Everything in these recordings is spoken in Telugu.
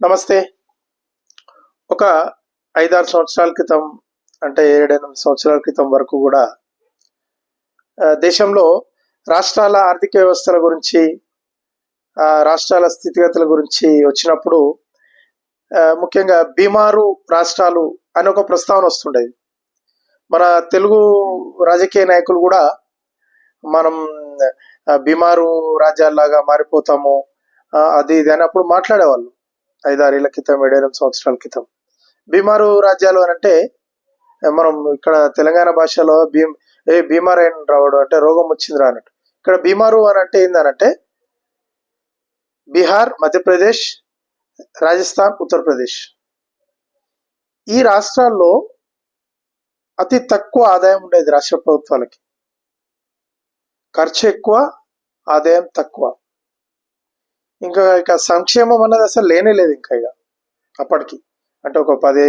నమస్తే. ఒక ఐదారు సంవత్సరాల క్రితం అంటే ఏడెనిమిది సంవత్సరాల క్రితం వరకు కూడా దేశంలో రాష్ట్రాల ఆర్థిక వ్యవస్థల గురించి రాష్ట్రాల స్థితిగతుల గురించి వచ్చినప్పుడు ముఖ్యంగా బీమారు రాష్ట్రాలు అని ఒక ప్రస్తావన వస్తుండేది. మన తెలుగు రాజకీయ నాయకులు కూడా మనం ఆ, బీమారు రాజ్యాల్లాగా మారిపోతాము అది ఇది అని అప్పుడు మాట్లాడేవాళ్ళు. ఐదారేళ్ళ క్రితం ఏడేళ్ళ సంవత్సరాల క్రితం. బీమారు రాజ్యాలు అని అంటే మనం ఇక్కడ తెలంగాణ భాషలో భీమ్ ఏ బీమార్ అయిన రావడం అంటే రోగం వచ్చిందిరా అన్నట్టు. ఇక్కడ బీమారు అని అంటే ఏందనంటే బీహార్ మధ్యప్రదేశ్ రాజస్థాన్ ఉత్తరప్రదేశ్. ఈ రాష్ట్రాల్లో అతి తక్కువ ఆదాయం ఉండేది రాష్ట్ర ప్రభుత్వాలకి. ఖర్చు ఎక్కువ ఆదాయం తక్కువ. ఇంకా ఇక సంక్షేమం అన్నది అసలు లేనే లేదు ఇంకా ఇక అప్పటికి. అంటే ఒక పది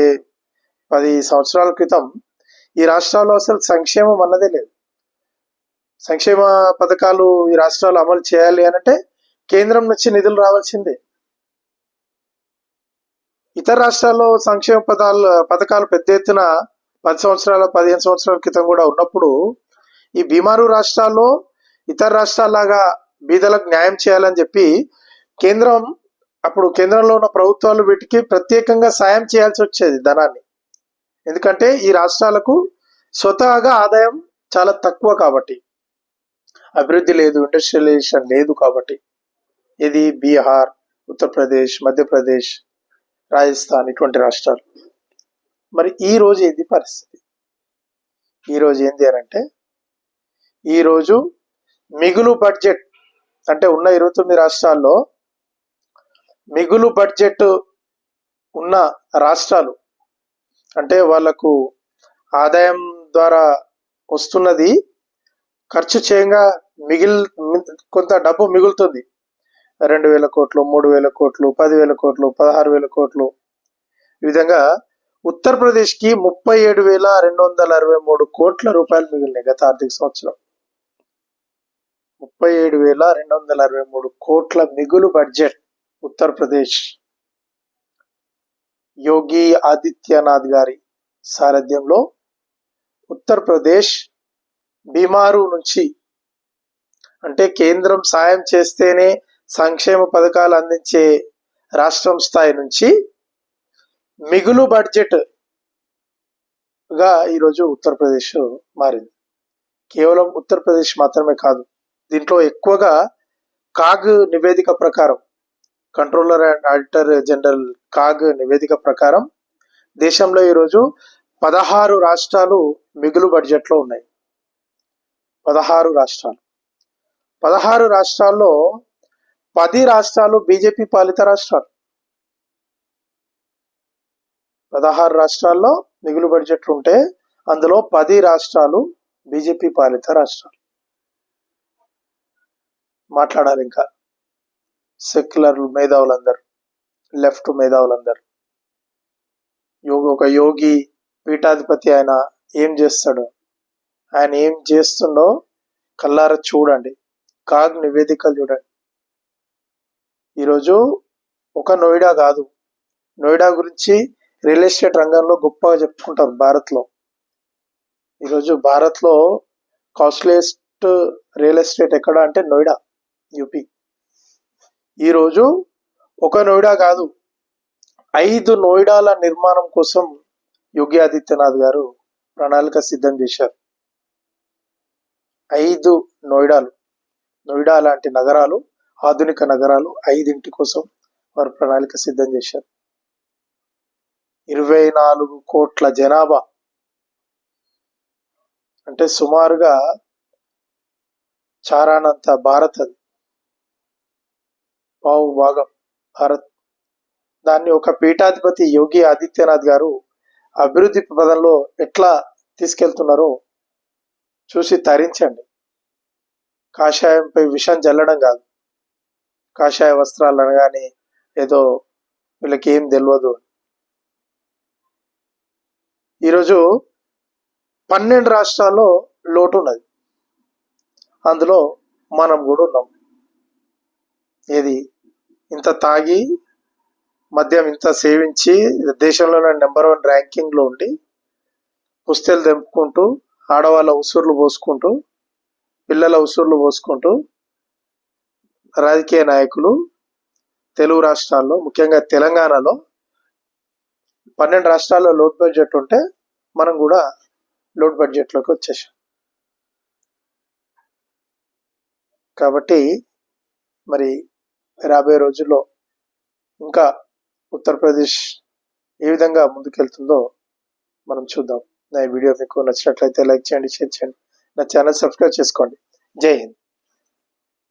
పది సంవత్సరాల క్రితం ఈ రాష్ట్రాల్లో అసలు సంక్షేమం అన్నదే లేదు. సంక్షేమ పథకాలు ఈ రాష్ట్రాలు అమలు చేయాలి అని అంటే కేంద్రం నుంచి నిధులు రావాల్సిందే. ఇతర రాష్ట్రాల్లో సంక్షేమ పదాలు పథకాలు పెద్ద ఎత్తున పది సంవత్సరాల పదిహేను సంవత్సరాల క్రితం కూడా ఉన్నప్పుడు ఈ బీమారు రాష్ట్రాల్లో ఇతర రాష్ట్రాల్లాగా బీదలకు న్యాయం చేయాలని చెప్పి కేంద్రం అప్పుడు కేంద్రంలో ఉన్న ప్రభుత్వాలు వీటికి ప్రత్యేకంగా సాయం చేయాల్సి వచ్చేది ధనాన్ని. ఎందుకంటే ఈ రాష్ట్రాలకు స్వతహాగా ఆదాయం చాలా తక్కువ కాబట్టి. అభివృద్ధి లేదు ఇండస్ట్రియలైజేషన్ లేదు కాబట్టి. ఇది బీహార్ ఉత్తరప్రదేశ్ మధ్యప్రదేశ్ రాజస్థాన్ ఇటువంటి రాష్ట్రాలు. మరి ఈ రోజు ఏంది పరిస్థితి? ఈ రోజు ఏంది అని అంటే ఈరోజు మిగులు బడ్జెట్ అంటే ఉన్న ఇరవై తొమ్మిది రాష్ట్రాల్లో మిగులు బడ్జెట్ ఉన్న రాష్ట్రాలు అంటే వాళ్ళకు ఆదాయం ద్వారా వస్తున్నది ఖర్చు చేయంగా మిగిల్ కొంత డబ్బు మిగులుతుంది. రెండు వేల కోట్లు మూడు వేల కోట్లు పదివేల కోట్లు పదహారు వేల కోట్లు. ఈ విధంగా ఉత్తరప్రదేశ్కి ముప్పై ఏడు వేల రెండు వందల అరవై మూడు కోట్ల రూపాయలు మిగిలినాయి గత ఆర్థిక సంవత్సరం. ముప్పై ఏడు వేల రెండు వందల అరవై మూడు కోట్ల మిగులు బడ్జెట్. ఉత్తరప్రదేశ్. యోగి ఆదిత్యనాథ్ గారి సారథ్యంలో ఉత్తరప్రదేశ్ బీమారు నుంచి అంటే కేంద్రం సాయం చేస్తేనే సంక్షేమ పథకాలు అందించే రాష్ట్రం స్థాయి నుంచి మిగులు బడ్జెట్గా ఈరోజు ఉత్తరప్రదేశ్ మారింది. కేవలం ఉత్తరప్రదేశ్ మాత్రమే కాదు దీంట్లో ఎక్కువగా కాగ్ నివేదిక ప్రకారం controller and auditor general CAG నివేదిక ప్రకారం దేశంలో ఈరోజు పదహారు రాష్ట్రాలు మిగులు బడ్జెట్లో ఉన్నాయి. పదహారు రాష్ట్రాలు. పదహారు రాష్ట్రాల్లో పది రాష్ట్రాలు బీజేపీ పాలిత రాష్ట్రాలు. పదహారు రాష్ట్రాల్లో మిగులు బడ్జెట్లు ఉంటే అందులో పది రాష్ట్రాలు బీజేపీ పాలిత రాష్ట్రాలు. మాట్లాడాలి ఇంకా సెక్యులర్ మేధావులందరు లెఫ్ట్ మేధావులందరూ. యోగి ఒక యోగి పీఠాధిపతి ఆయన ఏం చేస్తాడు? ఆయన ఏం చేస్తుండో కల్లార చూడండి కాగ్ నివేదికలు చూడండి. ఈరోజు ఒక నోయిడా కాదు నోయిడా గురించి రియల్ ఎస్టేట్ రంగంలో గొప్పగా చెప్పుకుంటారు భారత్లో. ఈరోజు భారత్లో కాస్ట్లీయెస్ట్ రియల్ ఎస్టేట్ ఎక్కడ అంటే నోయిడా యూపీ. ఈరోజు ఒక నోయిడా కాదు ఐదు నోయిడాల నిర్మాణం కోసం యోగి ఆదిత్యనాథ్ గారు ప్రణాళిక సిద్ధం చేశారు. ఐదు నోయిడాలు నోయిడా లాంటి నగరాలు ఆధునిక నగరాలు ఐదింటి కోసం వారు ప్రణాళిక సిద్ధం చేశారు. ఇరవై నాలుగు కోట్ల జనాభా అంటే సుమారుగా చారానంత భారత్ అది. పావు భాగం భారత్. దాన్ని ఒక పీఠాధిపతి యోగి ఆదిత్యనాథ్ గారు అభివృద్ధి పదంలో ఎట్లా తీసుకెళ్తున్నారో చూసి తరించండి. కాషాయంపై విషం జల్లడం కాదు. కాషాయ వస్త్రాలు అనగానే ఏదో వీళ్ళకి ఏం తెలియదు ఈరోజు పన్నెండు రాష్ట్రాల్లో లోటు ఉన్నది అందులో మనం కూడా ఉన్నాం. ఏది? ఇంత తాగి మద్యం ఇంత సేవించి దేశంలోనే నెంబర్ వన్ ర్యాంకింగ్లో ఉండి పుస్తెలు తెంపుకుంటూ ఆడవాళ్ళ ఉసుర్లు పోసుకుంటూ పిల్లల ఉసుర్లు పోసుకుంటూ రాజకీయ నాయకులు తెలుగు రాష్ట్రాల్లో ముఖ్యంగా తెలంగాణలో పన్నెండు రాష్ట్రాల్లో లోడ్ బడ్జెట్ ఉంటే మనం కూడా లోడ్ బడ్జెట్లోకి వచ్చేసాం. కాబట్టి మరి రాబోయే రోజుల్లో ఇంకా ఉత్తరప్రదేశ్ ఏ విధంగా ముందుకెళ్తుందో మనం చూద్దాం. నా వీడియో మీకు నచ్చినట్లయితే లైక్ చేయండి షేర్ చేయండి. నా ఛానల్ సబ్స్క్రైబ్ చేసుకోండి. జై హింద్.